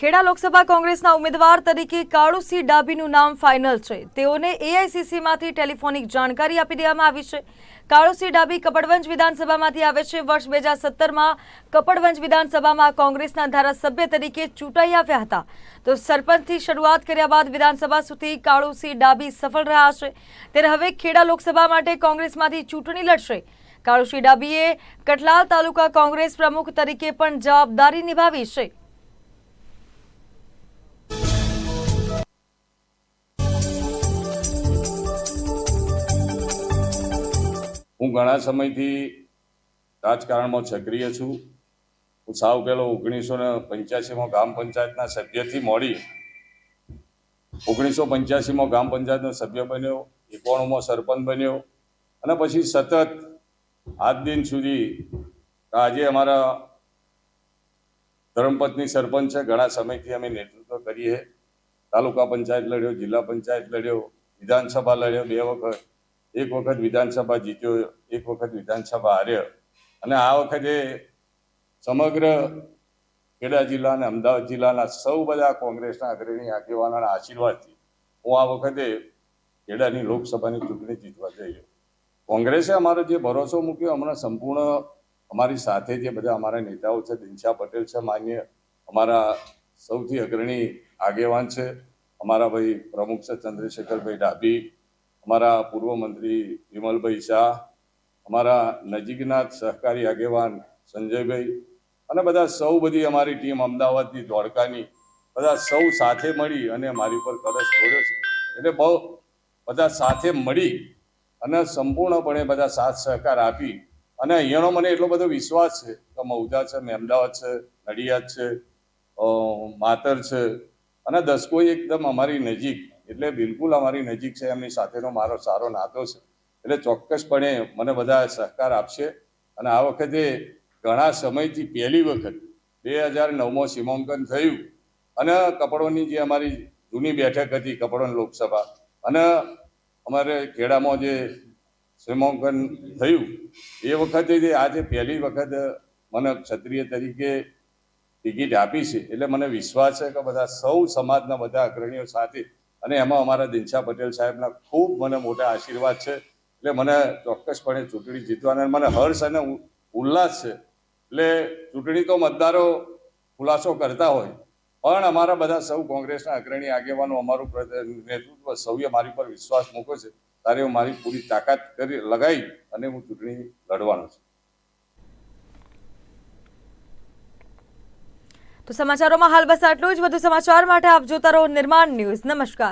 ખેડા લોકસભા કોંગ્રેસના ઉમેદવાર તરીકે કાળુસિંહ ડાભીનું નામ ફાઇનલ છે. તેઓને એઆઈસીસીમાંથી ટેલિફોનિક જાણકારી આપી દેવામાં આવી છે. કાળુસિંહ ડાભી કપડવંજ વિધાનસભામાંથી આવે છે. વર્ષ બે હજાર સત્તરમાં કપડવંજ વિધાનસભામાં કોંગ્રેસના ધારાસભ્ય તરીકે ચૂંટાઈ આવ્યા હતા. તો સરપંચથી શરૂઆત કર્યા બાદ વિધાનસભા સુધી કાળુસિંહ ડાભી સફળ રહ્યા છે. ત્યારે હવે ખેડા લોકસભા માટે કોંગ્રેસમાંથી ચૂંટણી લડશે. કાળુસિંહ ડાભીએ કટલાલ તાલુકા કોંગ્રેસ પ્રમુખ તરીકે પણ જવાબદારી નિભાવી છે. હું ઘણા સમયથી રાજકારણમાં સક્રિય છું. હું સાવ પહેલો ઓગણીસો ને પંચ્યાસીમાં ગ્રામ પંચાયતના સભ્યથી મોડી ઓગણીસો પંચ્યાસીમાં ગ્રામ પંચાયતનો સભ્ય બન્યો, એકોણમાં સરપંચ બન્યો અને પછી સતત આજ દિન સુધી આજે અમારા ધર્મપત્ની સરપંચ છે, ઘણા સમયથી અમે નેતૃત્વ કરીએ. તાલુકા પંચાયત લડ્યો, જિલ્લા પંચાયત લડ્યો, વિધાનસભા લડ્યો, બે વખત એક વખત વિધાનસભા જીત્યો, એક વખત વિધાનસભા હાર્યો. અને આ વખતે સમગ્ર ખેડા જિલ્લા અને અમદાવાદ જિલ્લાના સૌ બધા કોંગ્રેસના અગ્રણી આગેવાનોના આશીર્વાદથી હું આ વખતે ખેડાની લોકસભાની ચૂંટણી જીતવા જઈ રહ્યો. કોંગ્રેસે અમારો જે ભરોસો મૂક્યો, હમણાં સંપૂર્ણ અમારી સાથે જે બધા અમારા નેતાઓ છે, દિનશા પટેલ છે, માન્ય અમારા સૌથી અગ્રણી આગેવાન છે, અમારા ભાઈ પ્રમુખ છે, ચંદ્રશેખરભાઈ ડાભી અમારા પૂર્વ મંત્રી વિમલભાઈ શાહ, અમારા નજીકના સહકારી આગેવાન સંજયભાઈ અને બધા સૌ બધી અમારી ટીમ અમદાવાદની ધોળકાની બધા સૌ સાથે મળી અને મારી ઉપર કલશ છોડ્યો છે. એટલે બહુ બધા સાથે મળી અને સંપૂર્ણપણે બધા સાથ સહકાર આપી અને અહીંયાનો મને એટલો બધો વિશ્વાસ છે કે મૌજા છે અમદાવાદ છે, નડિયાદ છે માતર છે અને દસકોઈ એકદમ અમારી નજીક એટલે બિલકુલ અમારી નજીક છે, એમની સાથેનો મારો સારો નાતો છે. એટલે ચોક્કસપણે મને બધા સહકાર આપશે. અને આ વખતે ઘણા સમયથી પહેલી વખત બે હજાર નવમાં સીમાંકન થયું. અને કપડોની જે અમારી જૂની બેઠક હતી, કપડોન લોકસભા, અને અમારે ખેડામાં જે સીમાંકન થયું, એ વખતે જે આજે પહેલી વખત મને ક્ષત્રિય તરીકે ટિકિટ આપી છે. એટલે મને વિશ્વાસ છે કે બધા સૌ સમાજના બધા અગ્રણીઓ સાથે અને એમાં અમારા દિનશા પટેલ સાહેબના ખૂબ મને મોટા આશીર્વાદ છે. એટલે મને ચોક્કસપણે ચૂંટણી જીતવાના મને હર્ષ અને ઉલ્લાસ છે. એટલે ચૂંટણી તો મતદારો ખુલાસો કરતા હોય. પણ અમારા બધા સૌ કોંગ્રેસના અગ્રણી આગેવાનો, અમારું નેતૃત્વ સૌએ મારી પર વિશ્વાસ મૂકો છે. ત્યારે હું મારી પૂરી તાકાત કરી લગાવી અને હું ચૂંટણી લડવાનો છું. તો સમાચારોમાં હાલ બસ આટલું જ. વધુ સમાચાર માટે આપ જોતા રહો નિર્માણ ન્યૂઝ. નમસ્કાર.